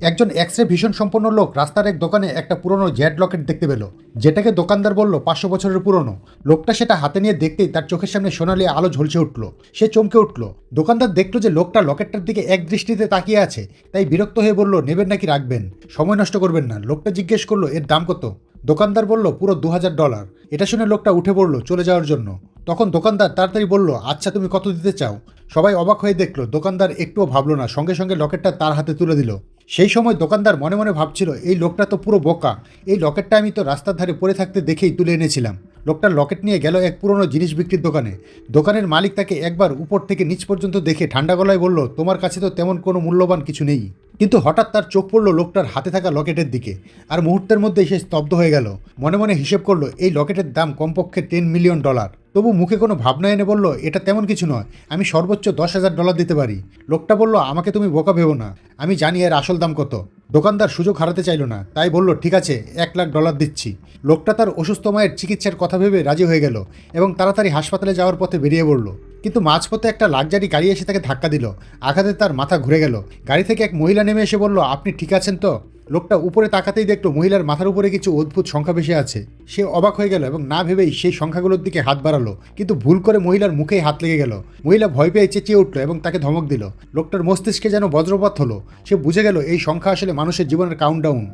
একজন X ray ভীষণ সম্পন্ন লোক রাস্তার এক দোকানে একটা পুরনো জেড লকেট দেখতে পেল। যেটাকে দোকানদার বলল, পাঁচশো বছরের পুরনো। লোকটা সেটা হাতে নিয়ে দেখতেই তার চোখের সামনে সোনালি আলো ঝলসে উঠল। সে চমকে উঠল। দোকানদার দেখল যে লোকটা লকেটটার দিকে এক দৃষ্টিতে তাকিয়ে আছে, তাই বিরক্ত হয়ে বলল, নেবেন নাকি রাখবেন? সময় নষ্ট করবেন না। লোকটা জিজ্ঞেস করল, এর দাম কত? দোকানদার বলল, পুরো দু হাজার ডলার। এটা শুনে লোকটা উঠে পড়ল চলে যাওয়ার জন্য। তখন দোকানদার তাড়াতাড়ি বলল আচ্ছা তুমি কত দিতে চাও? সবাই অবাক হয়ে দেখল, দোকানদার একটুও ভাবলো না, সঙ্গে সঙ্গে লকেটটা তার হাতে তুলে দিল। সেই সময় দোকানদার মনে মনে ভাবছিল, এই লোকটা তো পুরো বোকা। এই লকেটটা আমি তো রাস্তার ধারে পড়ে থাকতে দেখেই তুলে এনেছিলাম। লোকটা লকেট নিয়ে গেল এক পুরনো জিনিস বিক্রির দোকানে। দোকানের মালিক তাকে একবার উপর থেকে নিচ পর্যন্ত দেখে ঠান্ডা গলায় বলল, তোমার কাছে তো তেমন কোনো মূল্যবান কিছু নেই। কিন্তু হঠাৎ তার চোখ পড়ল লোকটার হাতে থাকা লকেটের দিকে আর মুহূর্তের মধ্যে সে স্তব্ধ হয়ে গেল। মনে মনে হিসেব করল, এই লকেটের দাম কমপক্ষে টেন মিলিয়ন ডলার তবু মুখে কোনো ভাবনা এনে বলল, এটা তেমন কিছু নয়, আমি সর্বোচ্চ দশ হাজার ডলার দিতে পারি। লোকটা বলল, আমাকে তুমি বোকা ভেবো না, আমি জানি এর আসল দাম কত। দোকানদার সুযোগ হারাতে চাইলো না, তাই বলল, ঠিক আছে, এক লাখ ডলার দিচ্ছি। লোকটা তার অসুস্থ মায়ের চিকিৎসার কথা ভেবে রাজি হয়ে গেল এবং তাড়াতাড়ি হাসপাতালে যাওয়ার পথে বেরিয়ে পড়ল। কিন্তু মাঝপথে একটা লাক্সারি গাড়ি এসে তাকে ধাক্কা দিল। আঘাতে তার মাথা ঘুরে গেল। গাড়ি থেকে এক মহিলা নেমে এসে বলল, আপনি ঠিক আছেন তো? লোকটা উপরে তাকাতেই দেখল মহিলার মাথার উপরে কিছু অদ্ভুত সংখ্যা ভেসে আছে। সে অবাক হয়ে গেল এবং না ভেবেই সেই সংখ্যাগুলোর দিকে হাত বাড়ালো। কিন্তু ভুল করে মহিলার মুখেই হাত লেগে গেল। মহিলা ভয় পেয়ে চেঁচিয়ে উঠল এবং তাকে ধমক দিল। লোকটার মস্তিষ্কে যেন বজ্রপাত হলো। সে বুঝে গেল, এই সংখ্যা আসলে মানুষের জীবনের কাউন্টডাউন